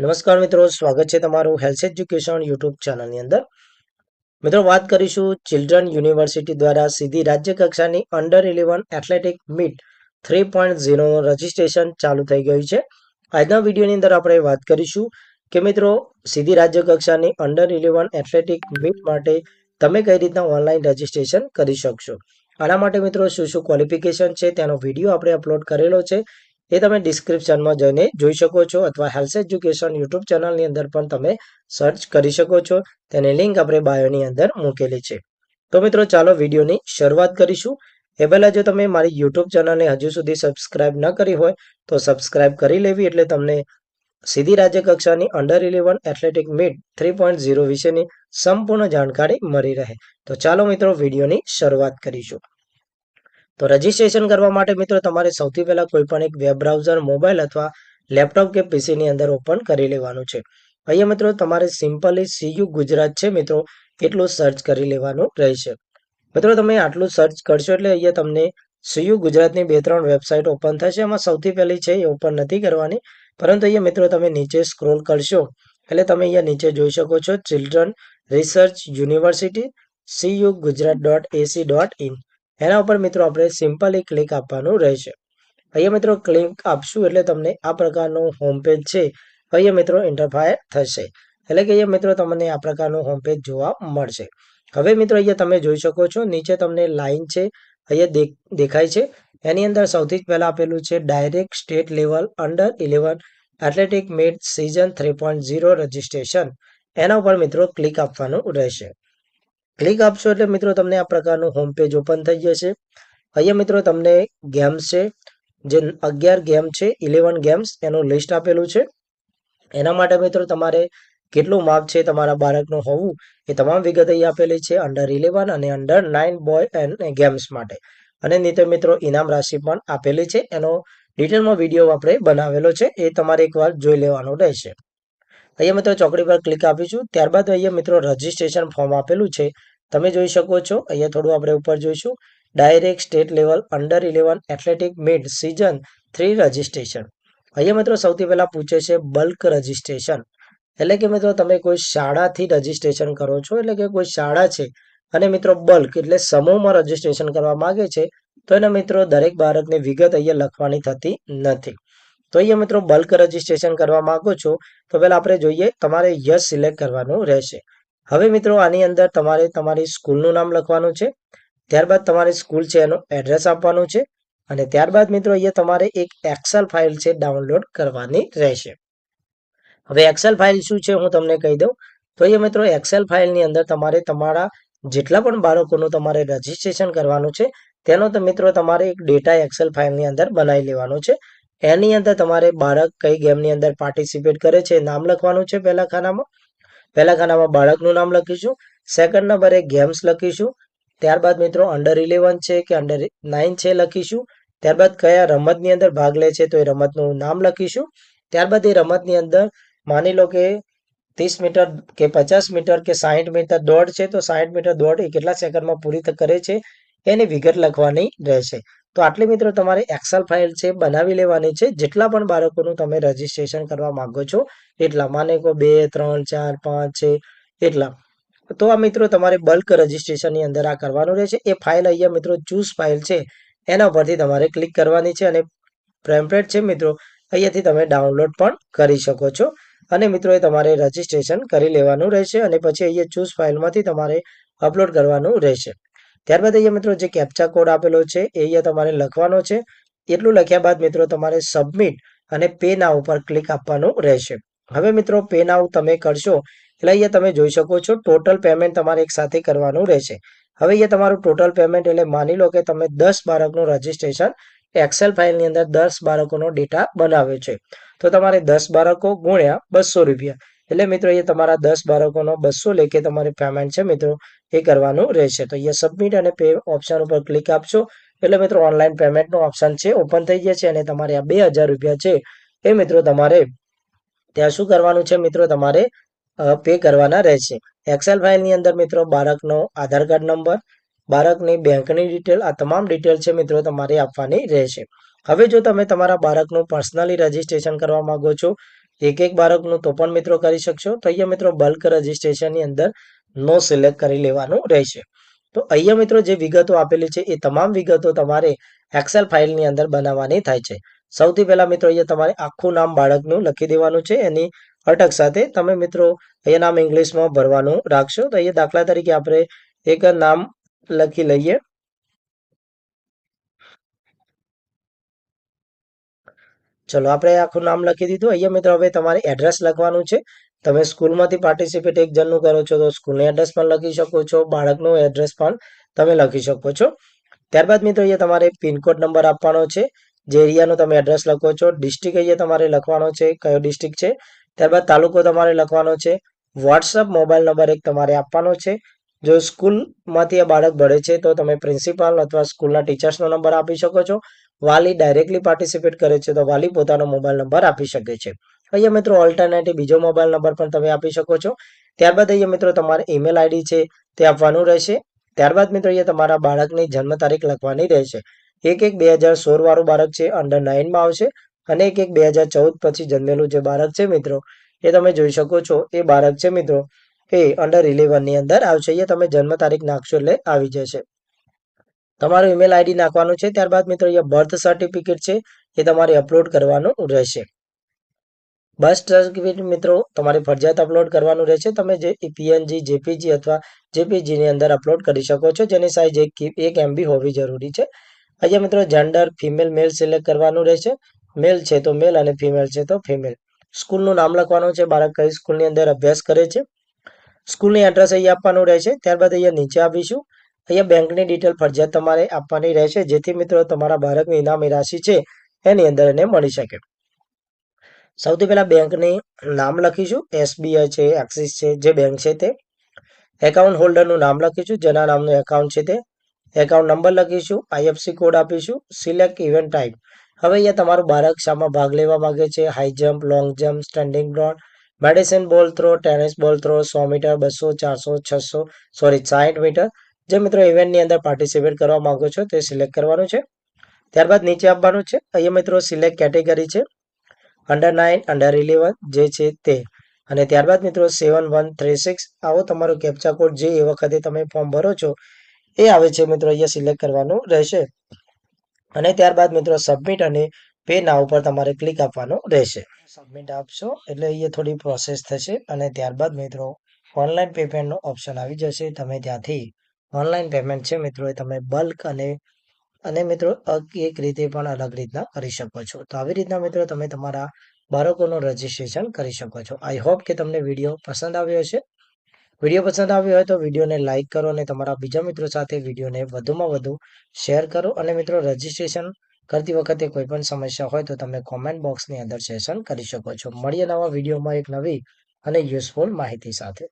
નમસ્કાર મિત્રો, સ્વાગત છે તમારું હેલ્થ એજ્યુકેશન યુટ્યુબ ચેનલની અંદર. મિત્રો, વાત કરીશું ચિલ્ડ્રન યુનિવર્સિટી દ્વારા સીધી રાજ્ય કક્ષાની under eleven athletic meet three point ઝીરોનું registration ચાલુ થઈ ગયું છે. આજના વિડીયોની અંદર આપણે વાત કરીશું કે મિત્રો, સીધી રાજ્ય કક્ષાની અંડર ઇલેવન એથ્લેટિક મીટ માટે તમે કઈ રીતના ઓનલાઈન રજિસ્ટ્રેશન કરી શકશો? આના માટે મિત્રો, શું શું ક્વોલિફિકેશન છે? તેનો વીડિયો આપણે અપલોડ કરેલો છે. એ તમે ડિસ્ક્રિપ્શનમાં જઈને જોઈ શકો છો અથવા હેલ્થ એજ્યુકેશન યુટ્યુબ ચેનલની અંદર પણ તમે સર્ચ કરી શકો છો. તેની લિંક આપણે બાયોની અંદર મૂકેલી છે. તો મિત્રો ચાલો વિડીયોની શરૂઆત કરીશું. એ પહેલાં જો તમે મારી યુટ્યુબ ચેનલને હજુ સુધી સબસ્ક્રાઇબ ન કરી હોય તો સબસ્ક્રાઇબ કરી લેવી એટલે તમને સીધી રાજ્ય કક્ષાની under eleven athletic meet three point zero વિશેની સંપૂર્ણ જાણકારી મળી રહે. તો ચાલો મિત્રો વિડીયોની શરૂઆત કરીશું. તો રજીસ્ટ્રેશન કરવા માટે મિત્રો તમારે સૌથી પહેલા કોઈ પણ એક વેબ બ્રાઉઝર મોબાઈલ અથવા લેપટોપ કે પીસીની અંદર ઓપન કરી લેવાનું છે. અહીંયા મિત્રો તમારે સિમ્પલી સીયુ ગુજરાત છે મિત્રો, એટલું સર્ચ કરી લેવાનું રહેશે. મિત્રો તમે આટલું સર્ચ કરશો એટલે અહીંયા તમને સીયુ ગુજરાતની બે ત્રણ વેબસાઇટ ઓપન થશે. એમાં સૌથી પહેલી છે એ ઓપન નથી કરવાની, પરંતુ અહીંયા મિત્રો તમે નીચે સ્ક્રોલ કરશો એટલે તમે અહીંયા નીચે જોઈ શકો છો children research university CU Gujarat dot AC dot in એના ઉપર મિત્રો આપણે સિમ્પલી ક્લિક આપવાનું રહેશે. અહીંયા મિત્રો ક્લિક આપશું એટલે તમને આ પ્રકારનું હોમ પેજ છે, અહીંયા મિત્રો ઇન્ટરફાયર થશે. એટલે કે અહીંયા મિત્રો તમને આ પ્રકારનું હોમ પેજ જોવા મળશે. હવે મિત્રો અહીંયા તમે જોઈ શકો છો, નીચે તમને લાઈન છે, અહીંયા દેખાય છે. એની અંદર સૌથી પહેલા આપેલું છે direct state level under eleven athletic meet season three point registration એના ઉપર મિત્રો ક્લિક આપવાનું રહેશે. ક્લિક આપશો એટલે મિત્રો તમને આ પ્રકારનું હોમ પેજ ઓપન થઈ જશે. અહીંયા મિત્રો તમને ગેમ્સ છે, જે અગિયાર ગેમ છે ઇલેવન ગેમ્સ એનું લિસ્ટ આપેલું છે. એના માટે મિત્રો તમારે કેટલું માપ છે તમારા બાળકનું હોવું એ તમામ વિગત અહીં આપેલી છે અંડર ઇલેવન અને under nine boy and games માટે. અને નીચે મિત્રો ઇનામ રાશિ પણ આપેલી છે. એનો ડિટેલમાં વીડિયો આપણે બનાવેલો છે, એ તમારે એકવાર જોઈ લેવાનો રહેશે. અહીંયા મિત્રો ચોકડી પર ક્લિક આપીશું. ત્યારબાદ અહીંયા મિત્રો રજીસ્ટ્રેશન ફોર્મ આપેલું છે. તમે જોઈ શકો છો, અહીંયા થોડું આપણે ઉપર જોઈશું. Direct state level under eleven athletic meet season three registration અહીંયા મિત્રો સૌથી પહેલાં પૂછે છે બલ્ક રજિસ્ટ્રેશન એટલે કે મિત્રો તમે કોઈ શાળાથી રજિસ્ટ્રેશન કરો છો, એટલે કે કોઈ શાળા છે, અને મિત્રો બલ્ક એટલે સમૂહમાં રજિસ્ટ્રેશન કરવા માંગે છે, તો એના મિત્રો દરેક બાળકની વિગત અહીંયા લખવાની થતી નથી. તો અહીંયા મિત્રો બલ્ક રજિસ્ટ્રેશન કરવા માંગો છો, તો પહેલા આપણે જોઈએ તમારે યસ સિલેક્ટ કરવાનું રહેશે. હવે મિત્રો, આની અંદર તમારે તમારી સ્કૂલનું નામ લખવાનું છે, ત્યારબાદ તમારી સ્કૂલ છે એનું એડ્રેસ આપવાનું છે અને ત્યારબાદ મિત્રો, અહીંયા તમારે એક એક્સેલ ફાઇલ છે ડાઉનલોડ કરવાની રહેશે. હવે એક્સેલ ફાઇલ શું છે હું તમને કહી દઉં. તો અહીંયા મિત્રો એક્સેલ ફાઇલની અંદર તમારે તમારા જેટલા પણ બાળકોનું તમારે રજીસ્ટ્રેશન કરવાનું છે, તેનો તો મિત્રો તમારે એક ડેટા એક્સેલ ફાઇલની અંદર બનાવી લેવાનો છે. એની અંદર તમારે બાળક કઈ ગેમની અંદર પાર્ટિસિપેટ કરે છે નામ લખવાનું છે પહેલા ખાનામાં. પહેલા ખાનામાં બાળકનું નામ લખીશું સેકન્ડ નંબરે ગેમ્સ લખીશું, ત્યારબાદ મિત્રો અંડર ઇલેવન છે કે અંડર નાઇન છે લખીશું, ત્યારબાદ કયા રમતની અંદર ભાગ લે છે તો એ રમતનું નામ લખીશું, ત્યારબાદ એ રમતની અંદર માની લો કે ત્રીસ મીટર કે પચાસ મીટર કે સાહીઠ મીટર દોડ છે તો સાહીઠ મીટર દોડ એ કેટલા સેકન્ડમાં પૂરી કરે છે? એની વિગત લખવાની રહેશે. તો આટલી મિત્રો તમારે એક્સેલ ફાઇલ છે, બનાવી લેવાની છે. જેટલા પણ બાળકોનું તમે રજીસ્ટ્રેશન કરવા માંગો છો, એટલા. માને કો બે, ત્રણ, ચાર, પાંચ, છે, એટલા. તો આ મિત્રો તમારે બલ્ક રજીસ્ટ્રેશનની અંદર આ કરવાનું રહેશે. એ ફાઇલ અહીંયા મિત્રો ચૂઝ ફાઇલ છે. એના પરથી તમારે ક્લિક કરવાની છે અને પ્રેમ્પલેટ છે મિત્રો, અહીંયાથી તમે ડાઉનલોડ પણ કરી શકો છો. અને મિત્રો એ તમારે રજીસ્ટ્રેશન કરી લેવાનું રહેશે અને પછી અહીંયા ચૂઝ ફાઇલમાંથી તમારે અપલોડ કરવાનું રહેશે. ત્યારબાદ અહીંયા મિત્રો જે કેપ્ચા કોડ આપેલો છે, એ અહીંયા તમારે લખવાનો છે. એટલું લખ્યા બાદ મિત્રો તમારે સબમિટ અને પે નાવ ઉપર ક્લિક આપવાનું રહેશે. હવે મિત્રો પે નાવ તમે કરશો, એટલે અહીંયા તમે જોઈ શકો છો ટોટલ પેમેન્ટ તમારે એક સાથે કરવાનું રહેશે. હવે અહીંયા તમારું ટોટલ પેમેન્ટ એટલે માની લો કે તમે દસ બાળકનું રજીસ્ટ્રેશન એક્સેલ ફાઇલની અંદર દસ બાળકોનો ડેટા બનાવ્યો છે. તો તમારે દસ બાળકો ગુણ્યા બસો રૂપિયા. એટલે મિત્રો અહીંયા તમારા દસ બાળકોનો બસો લેખે તમારે પેમેન્ટ છે મિત્રો, એ કરવાનું રહેશે. તો અહીંયા સબમિટ અને પે ઓપ્શન ઉપર ક્લિક આપશો એટલે મિત્રો ઓનલાઈન પેમેન્ટનો ઓપ્શન છે ઓપન થઈ જશે અને તમારે આ બે હજાર રૂપિયા છે એ મિત્રો તમારે ત્યાં શું કરવાનું છે મિત્રો તમારે પે કરવાના રહેશે. એક્સેલ ફાઇલની અંદર મિત્રો બાળકનો આધાર કાર્ડ નંબર બાળકની બેંકની ડિટેલ આ તમામ ડિટેલ છે મિત્રો તમારે આપવાની રહેશે. હવે જો તમે તમારા બાળકનું પર્સનલી રજીસ્ટ્રેશન કરવા માંગો છો એક એક બાળકનું તો પણ મિત્રો કરી શકશો. તો અહીંયા મિત્રો બલ્ક રજીસ્ટ્રેશનની અંદર નો સિલેક્ટ કરી લેવાનું રહેશે. તો અહીંયા મિત્રો જે વિગતો આપેલી છે, એ તમામ વિગતો તમારે એક્સેલ ફાઇલની અંદર બનાવવાની થાય છે. સૌથી પહેલા મિત્રો અહીંયા તમારે આખું નામ બાળકનું લખી દેવાનું છે. એની અટક સાથે તમે મિત્રો અહીંયા નામ ઇંગ્લિશમાં ભરવાનું રાખશો. તો અહીંયા દાખલા તરીકે આપણે એક નામ લખી લઈએ. ચલો, આપણે આખું નામ લખી દીધું. અહીંયા મિત્રો, હવે તમારે એડ્રેસ લખવાનું છે. તમે સ્કૂલમાંથી પાર્ટિસિપેટ એક જણનું કરો છો, તો સ્કૂલનું એડ્રેસ પણ લખી શકો છો, બાળકનું એડ્રેસ પણ તમે લખી શકો છો. ત્યારબાદ મિત્રો, અહીંયા તમારે પિનકોડ નંબર આપવાનો છે. જે એરિયાનું તમે એડ્રેસ લખો છો ડિસ્ટ્રિક્ટ અહીંયા તમારે લખવાનો છે, કયો ડિસ્ટ્રિક્ટ છે. ત્યારબાદ તાલુકો તમારે લખવાનો છે. વોટ્સઅપ મોબાઈલ નંબર એક તમારે આપવાનો છે. જો સ્કૂલમાંથી આ બાળક ભણે છે, તો તમે પ્રિન્સિપાલ અથવા સ્કૂલના ટીચર્સનો નંબર આપી શકો છો. વાલી ડાયરેક્ટલી પાર્ટિસિપેટ કરે છે તો વાલી પોતાનો મોબાઈલ નંબર આપી શકે છે. અહીંયા મિત્રો ઓલ્ટરનેટિવ બીજો મોબાઈલ નંબર પણ તમે આપી શકો છો. ત્યારબાદ અહીંયા મિત્રો તમારે ઈમેલ આઈડી છે તે આપવાનું રહેશે. ત્યારબાદ મિત્રો અહીંયા તમારા બાળકની જન્મ તારીખ લખવાની રહેશે. એક એક બે હજાર સોળ બાળક છે અંડર નાઇનમાં આવશે. અને એક એક બે હજાર ચૌદ પછી જન્મેલું જે બાળક છે મિત્રો, એ તમે જોઈ શકો છો, એ બાળક છે મિત્રો, એ અંડર ઇલેવનની અંદર આવશે. અહીંયા તમે જન્મ તારીખ નાખશો એટલે આવી જશે. તમારું ઈમેલ આઈડી નાખવાનું છે. ત્યારબાદ મિત્રો, અહીંયા બર્થ સર્ટિફિકેટ છે એ તમારે અપલોડ કરવાનું રહેશે. બસ સર્ટિફિકેટ મિત્રો, તમારે ફરજિયાત અપલોડ કરવાનું રહેશે. તમે જે પીએનજી જેપીજી અથવા જેપીજીની અંદર અપલોડ કરી શકો છો. જેની સાઇઝ એક એક એમબી હોવી જરૂરી છે. અહીંયા મિત્રો જેન્ડર ફિમેલ મેલ સિલેક્ટ કરવાનું રહેશે. મેલ છે તો મેલ અને ફિમેલ છે તો ફિમેલ સ્કૂલનું નામ લખવાનું છે. બાળક કઈ સ્કૂલની અંદર અભ્યાસ કરે છે. સ્કૂલની એડ્રેસ અહીંયા આપવાનું રહેશે. ત્યારબાદ અહીંયા નીચે આપીશું અહીંયા બેંકની ડિટેલ ફરજિયાત તમારે આપવાની રહેશે, જેથી મિત્રો તમારા બાળકની ઇનામી રાશિ છે, એની અંદર એને મળી શકે. સૌથી પહેલાં બેંકની નામ લખીશું. એસબીઆઈ છે, એક્સિસ છે, જે બેંક છે તે. એકાઉન્ટ હોલ્ડરનું નામ લખીશું, જેના નામનું એકાઉન્ટ છે તે. એકાઉન્ટ નંબર લખીશું, આઈએફસી કોડ આપીશું, સિલેક્ટ ઇવેન્ટ ટાઈપ. હવે અહીંયા તમારું બાળક શામાં ભાગ લેવા માગે છે, high jump, long jump, standing broad medicine ball throw, tennis ball throw, સો મીટર, બસો, ચારસો, છસો, સોરી સાઠ મીટર. જે મિત્રો ઇવેન્ટની અંદર પાર્ટિસિપેટ કરવા માંગો છો તે સિલેક્ટ કરવાનું છે. ત્યારબાદ નીચે આપવાનું છે. અહીંયા મિત્રો સિલેક્ટ કેટેગરી છે. અંડર નાઇન અંડર ઇલેવન જે છે તે. અને ત્યારબાદ મિત્રો સેવન વન થ્રી સિક્સ આવો તમારો કેપ્ચા કોડ જે એ વખતે તમે ફોર્મ ભરો છો, એ આવે છે મિત્રો અહીંયા સિલેક્ટ કરવાનું રહેશે. અને ત્યારબાદ મિત્રો સબમિટ અને પે ના ઉપર તમારે ક્લિક આપવાનું રહેશે. સબમિટ આપશો એટલે અહીંયા થોડી પ્રોસેસ થશે અને ત્યારબાદ મિત્રો ઓનલાઈન પેમેન્ટનો ઓપ્શન આવી જશે. તમે ત્યાંથી ઓનલાઈન પેમેન્ટ છે મિત્રો તમે બલ્ક અને અને મિત્રો એક રીતે પણ અલગ રીતના કરી શકો છો. તો આવી રીતના મિત્રો તમે તમારા બાળકોનું રજીસ્ટ્રેશન કરી શકો છો. આઈ હોપ કે તમને વીડિયો પસંદ આવ્યો હશે. વીડિયો પસંદ આવ્યો હોય તો વિડીયોને લાઇક કરો અને તમારા બીજા મિત્રો સાથે વિડીયોને વધુમાં વધુ શેર કરો. અને મિત્રો રજીસ્ટ્રેશન કરતી વખતે કોઈ પણ સમસ્યા હોય તો તમે કોમેન્ટ બોક્સની અંદર સેશન કરી શકો છો. મળીએ નવા વિડીયોમાં એક નવી અને યુઝફુલ માહિતી સાથે.